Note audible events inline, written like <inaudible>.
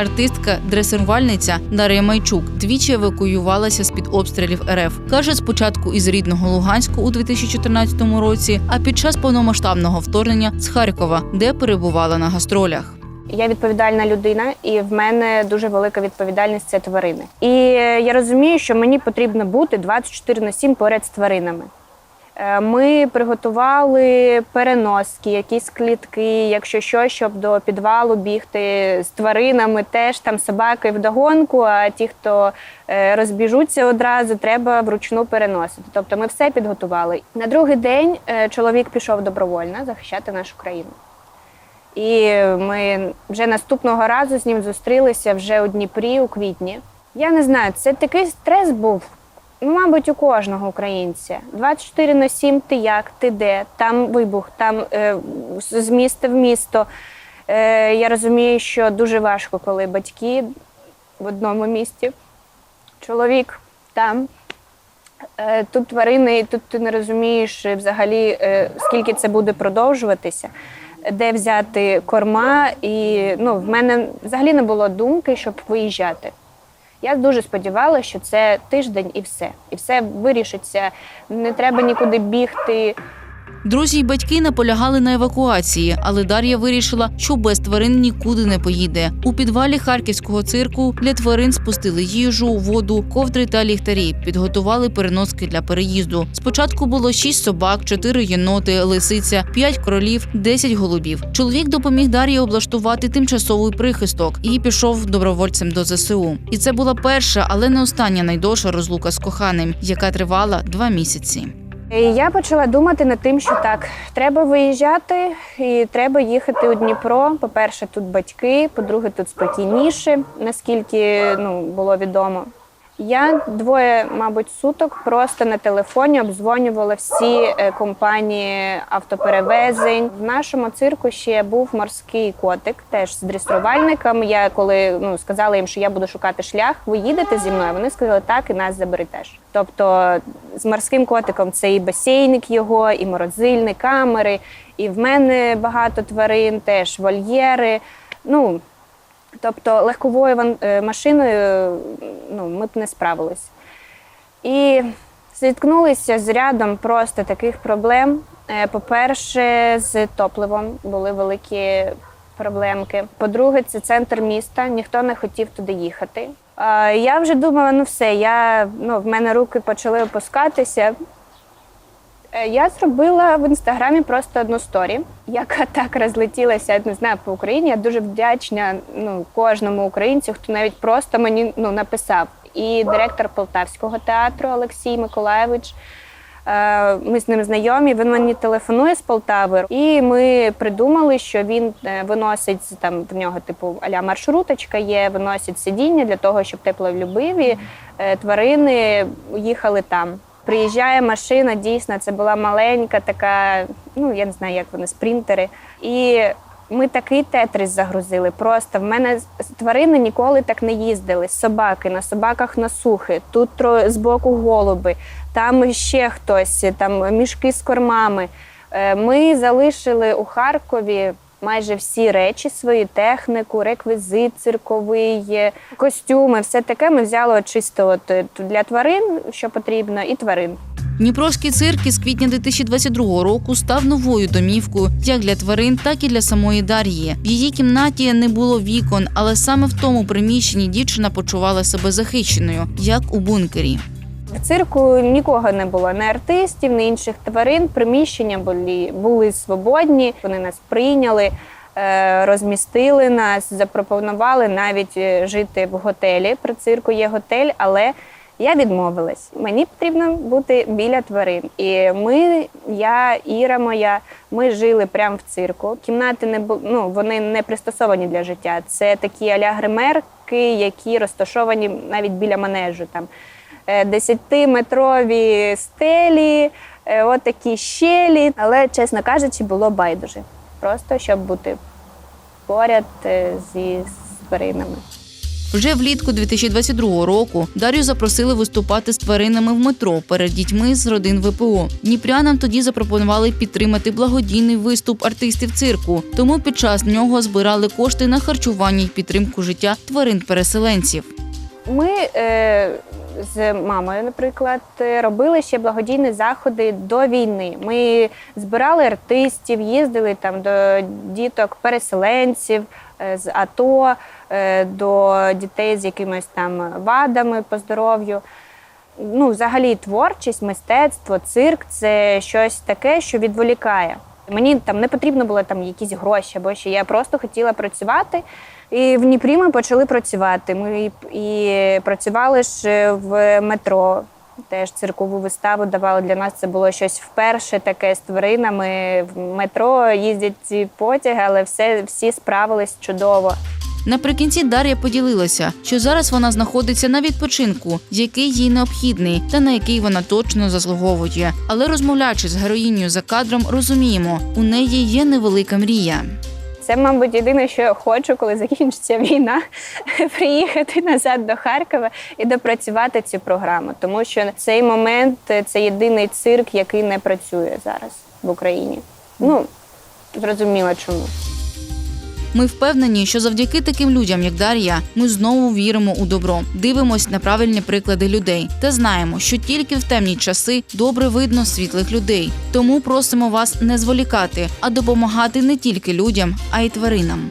Артистка, дресирувальниця Дар'я Майчук двічі евакуювалася з під обстрілів РФ. каже, спочатку із рідного Луганську у 2014 році, а під час повномасштабного вторгнення з Харкова, де перебувала на гастролях. Я відповідальна людина, і в мене дуже велика відповідальність це тварини. І е, я розумію, що мені потрібно бути 24 на 7 поряд з тваринами. Е, Ми приготували переноски, якісь клітки, якщо що, щоб до підвалу бігти з тваринами, теж там собаки вдогонку, а ті, хто е, розбіжуться одразу, треба вручну переносити. Тобто ми все підготували. На другий день е, чоловік пішов добровольно захищати нашу країну. І ми вже наступного разу з ним зустрілися вже у Дніпрі у квітні. Я не знаю, це такий стрес був, мабуть, у кожного українця. 24 на 7 ти як, ти де, там вибух, там е, з міста в місто. Е, я розумію, що дуже важко, коли батьки в одному місті, чоловік там. Е, Тут тварини, тут ти не розумієш е, взагалі, е, скільки це буде продовжуватися, де взяти корма. І ну, в мене взагалі не було думки, щоб виїжджати. Я дуже сподівалася, що це тиждень і все. І все вирішиться. Не треба нікуди бігти. Друзі й батьки наполягали на евакуації, але Дар'я вирішила, що без тварин нікуди не поїде. У підвалі харківського цирку для тварин спустили їжу, воду, ковдри та ліхтарі. Підготували переноски для переїзду. Спочатку було шість собак, чотири єноти, лисиця, п'ять кролів, десять голубів. Чоловік допоміг Дар'ї облаштувати тимчасовий прихисток і пішов добровольцем до ЗСУ. І це була перша, але не остання найдовша розлука з коханим, яка тривала два місяці. І я почала думати над тим, що так, треба виїжджати і треба їхати у Дніпро. По-перше, тут батьки, по-друге, тут спокійніше, наскільки ну, було відомо. Я двоє, мабуть, суток просто на телефоні обдзвонювала всі е, компанії автоперевезень. В нашому цирку ще був морський котик, теж з дресирувальником. Я коли ну сказала їм, що я буду шукати шлях, ви їдете зі мною. Вони сказали так, і нас забери теж. Тобто з морським котиком це і басейник його, і морозильні камери, і в мене багато тварин, теж вольєри. Ну Тобто легковою е, машиною ну, ми б не справились. І зіткнулися з рядом просто таких проблем. Е, По-перше, з топливом були великі проблемки. По-друге, це центр міста, ніхто не хотів туди їхати. Я вже думала, ну все, я, ну, в мене руки почали опускатися. Е, Я зробила в інстаграмі просто одну сторі, яка <laughs> так розлетілася, я не знаю, по Україні. Я дуже вдячна ну, кожному українцю, хто навіть просто мені ну, написав. І директор Полтавського театру Олексій Миколаєвич. е, Ми з ним знайомі. Він мені телефонує з Полтави, і ми придумали, що він е, виносить там в нього, типу, аля маршруточка є, виносить сидіння для того, щоб теплолюбиві тварини їхали там. Приїжджає машина, дійсно, це була маленька, така, ну я не знаю, як вони, спринтери. І ми такий тетрис загрузили. Просто в мене тварини ніколи так не їздили. Собаки, на собаках насухи, тут тро- збоку голуби, там ще хтось, там мішки з кормами. Е, Ми залишили у Харкові майже всі речі свої, техніку, реквізит цирковий, е, костюми, все таке ми взяли чисто от е, для тварин, що потрібно, і тварин. Дніпровський цирк із квітня 2022 року став новою домівкою як для тварин, так і для самої Дар'ї. В її кімнаті не було вікон, але саме в тому приміщенні дівчина почувала себе захищеною, як у бункері. В цирку нікого не було, ні артистів, ні інших тварин. Приміщення були, були свободні. Вони нас прийняли, е, розмістили нас, запропонували навіть е, жити в готелі. При цирку є готель, але я відмовилась. Мені потрібно бути біля тварин. І ми, я, Іра моя, ми жили прямо в цирку. Кімнати не бу- ну, вони не пристосовані для життя. Це такі аля гримерки, які розташовані навіть біля манежу. Там 10-метрові стелі, е, от такі щелі. Але, чесно кажучи, було байдуже. Просто щоб бути поряд е, зі тваринами. Вже влітку 2022 року Дар'ю запросили виступати з тваринами в метро перед дітьми з родин ВПО. Дніпрянам тоді запропонували підтримати благодійний виступ артистів цирку. Тому під час нього збирали кошти на харчування й підтримку життя тварин-переселенців. Ми е, з мамою, наприклад, робили ще благодійні заходи до війни. Ми збирали артистів, їздили там до діток переселенців е, з АТО, е, до дітей з якимись там вадами по здоров'ю. Ну, взагалі, творчість, мистецтво, цирк це щось таке, що відволікає. Мені там не потрібно було там якісь гроші або ще. Я просто хотіла працювати. І в Дніпрі ми почали працювати. Ми і- працювали ж в метро. Теж циркову виставу давали. Для нас це було щось вперше таке з тваринами. В метро їздять ці потяги, але все, всі справились чудово. Наприкінці Дар'я поділилася, що зараз вона знаходиться на відпочинку, який їй необхідний та на який вона точно заслуговує. Але розмовляючи з героїнею за кадром, розуміємо, у неї є невелика мрія. Це, мабуть, єдине, що я хочу, коли закінчиться війна, <laughs> приїхати назад до Харкова і допрацювати цю програму. Тому що цей момент це єдиний цирк, який не працює зараз в Україні. Ну зрозуміло чому. Ми впевнені, що завдяки таким людям, як Дар'я, ми знову віримо у добро, дивимось на правильні приклади людей та знаємо, що тільки в темні часи добре видно світлих людей. Тому просимо вас не зволікати, а допомагати не тільки людям, а й тваринам.